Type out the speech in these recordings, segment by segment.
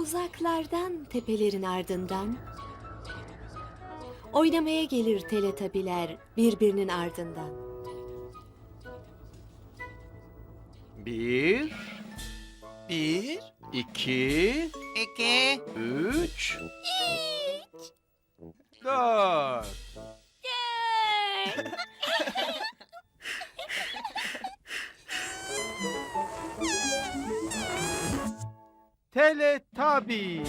Uzaklardan tepelerin ardından Oynamaya gelir teletabiler birbirinin ardından. Bir, Bir, iki, iki, üç, dört. Teletubbies.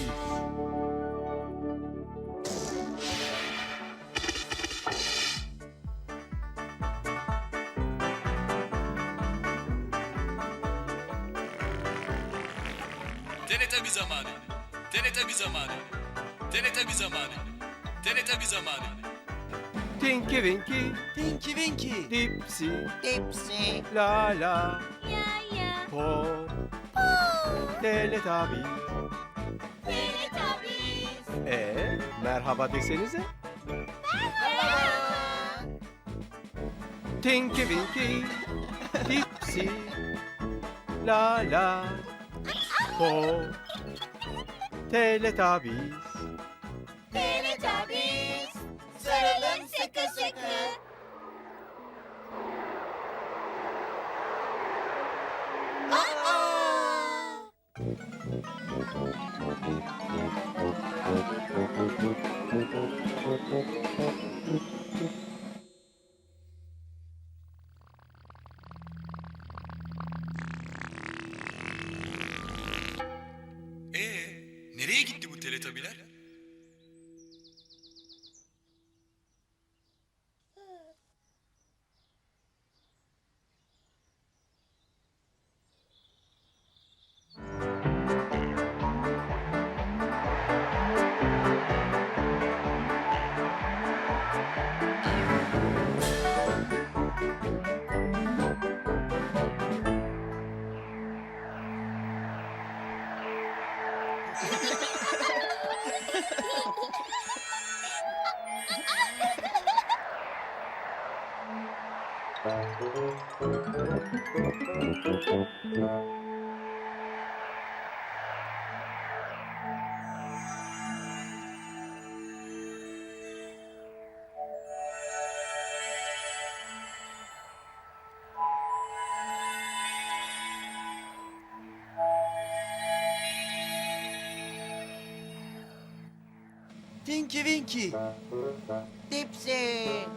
TRT bir zamanı. TRT bir zamanı. TRT bir zamanı. TRT bir zamanı. Tinky Winky, Tinky Winky, Dipsy, Dipsy, La La, Po, Teletubbies. Ee, merhaba desenize. Tinky Winky, Dipsy, La La, Po, Teletubbies. Teletubbies, sarılın sıkı sıkı. Ee, Tinky Winky, Dipsy.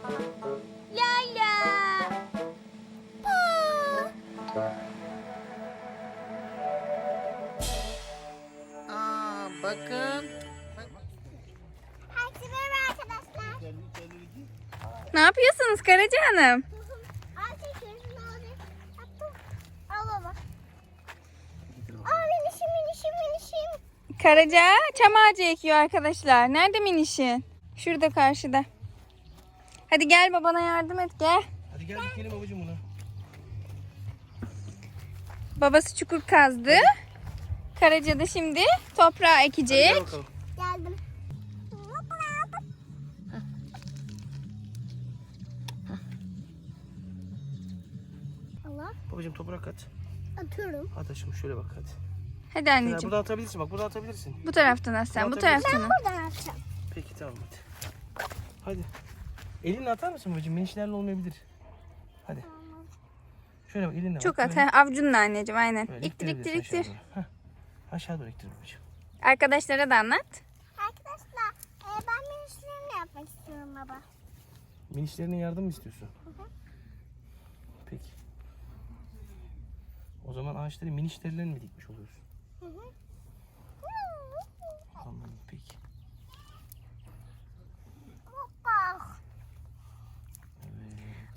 Lala. Aa, bakın. Herkese merhaba arkadaşlar. Ne yapıyorsunuz Karaca Hanım? Minişim minişim minişim. Karaca çam ağacı ekiyor arkadaşlar. Nerede minişin? Şurada karşıda. Hadi gel babana yardım et gel. Hadi gel dikelim babacığım bunu. Babası çukur kazdı. Karaca da şimdi toprağa ekecek. Gel bakalım. Geldim. Allah Babacığım toprak at. atıyorum. At aşkım şöyle bak hadi. Hadi anneciğim. burada atabilirsin bak burada atabilirsin. Bu taraftan at sen. Bu taraftan at. Buradan atacağım. Peki tamam hadi. Hadi. Elinle atar mısın babacığım? Minişlerle olmayabilir. Hadi. Şöyle bak elinle Çok bak. at. Böyle- ha, Avucunla anneciğim aynen. böyle İktir iktir iktir. aşağı doğru. Heh. Aşağı doğru iktir babacığım. Arkadaşlara da anlat. Arkadaşlar e, ben minişlerimle yapmak istiyorum baba. Minişlerine yardım mı istiyorsun? Peki. O zaman ağaçları minişlerle mi dikmiş oluyorsun? Anladım peki. Hoppa.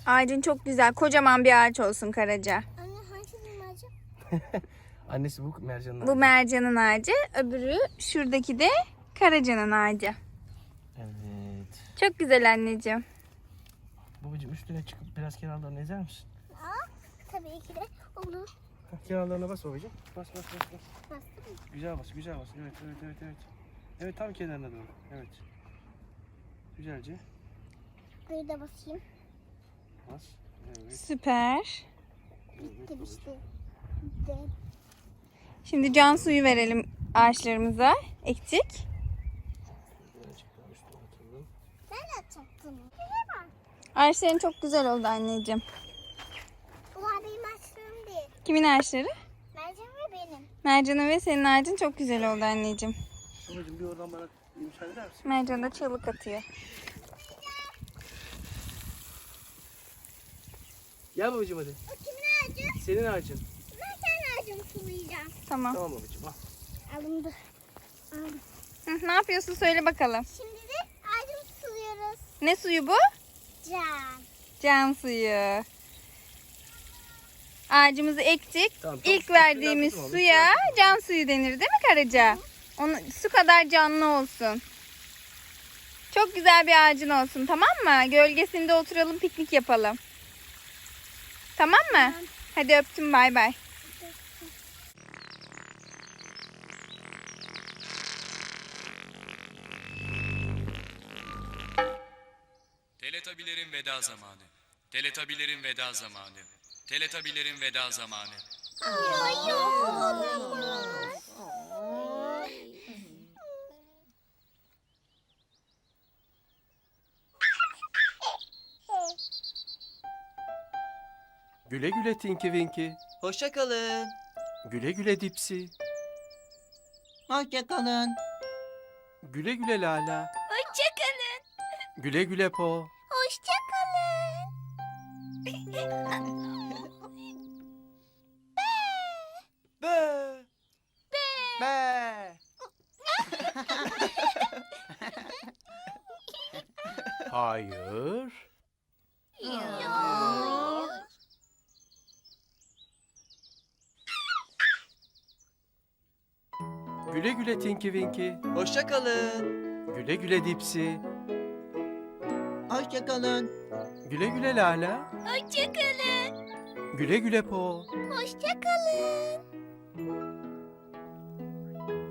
Ağacın çok güzel. Kocaman bir ağaç olsun Karaca. Anne hangi bilmece? Annesi bu mercanın Bu ağacı. mercanın ağacı. Öbürü şuradaki de Karaca'nın ağacı. Evet. Çok güzel anneciğim. Babacığım üstüne çıkıp biraz kenarlarını ezer misin? Aa, tabii ki de olur. Heh, Kenarlarına bas babacığım. Bas bas bas bas. Bastım. Güzel bas, güzel bas. Evet, evet, evet, evet. Evet, tam kenarına doğru. Evet. Güzelce Buraya da basayım. Bas. Evet. Süper. Şimdi can suyu verelim ağaçlarımıza ektik. Ben atacaktım. Ağaçların çok güzel oldu anneciğim. Bunlar benim açtığım değil. Kimin ağaçları? Mercan ve benim. Mercan'ın ve senin ağacın çok güzel oldu anneciğim. Babacığım bir oradan bana müsaade eder misin? Mercan da çığlık atıyor. Gel babacığım hadi. O kimin ağacı? Senin ağacın. Ben kendi ağacımı sulayacağım. Tamam. Tamam babacığım al. Alındı. Aldım. Hı, ne yapıyorsun söyle bakalım. Şimdi de ağacımı suluyoruz. Ne suyu bu? Can. Can suyu. Ağacımızı ektik. Tamam, İlk verdiğimiz suya üstünden can suyu denir değil mi Karaca? Onu, su kadar canlı olsun. Çok güzel bir ağacın olsun tamam mı? Gölgesinde oturalım piknik yapalım. Tamam mı? Hadi öptüm bay bay. Teletabilerin veda zamanı. Teletabilerin veda zamanı. Teletabilerin veda zamanı. Ay yok Güle güle Tinky Winky. Hoşça kalın. Güle güle Dipsy. Hoşça kalın. Güle güle Lala. Hoşçakalın. Güle güle Po. Hoşçakalın. Be. Be. Hayır. Güle güle Tinky Winky. Hoşça kalın. Güle güle Dipsy. Hoşça kalın. Güle güle Lala. Hoşçakalın. Güle güle Po. Hoşçakalın.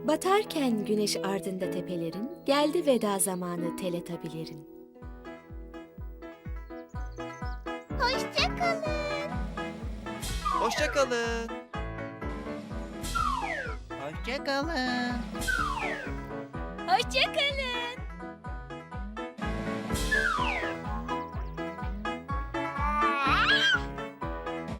Batarken güneş ardında tepelerin, geldi veda zamanı teletabilerin. Hoşçakalın. Hoşça kalın. Hoşça kalın. Hoşçakalın.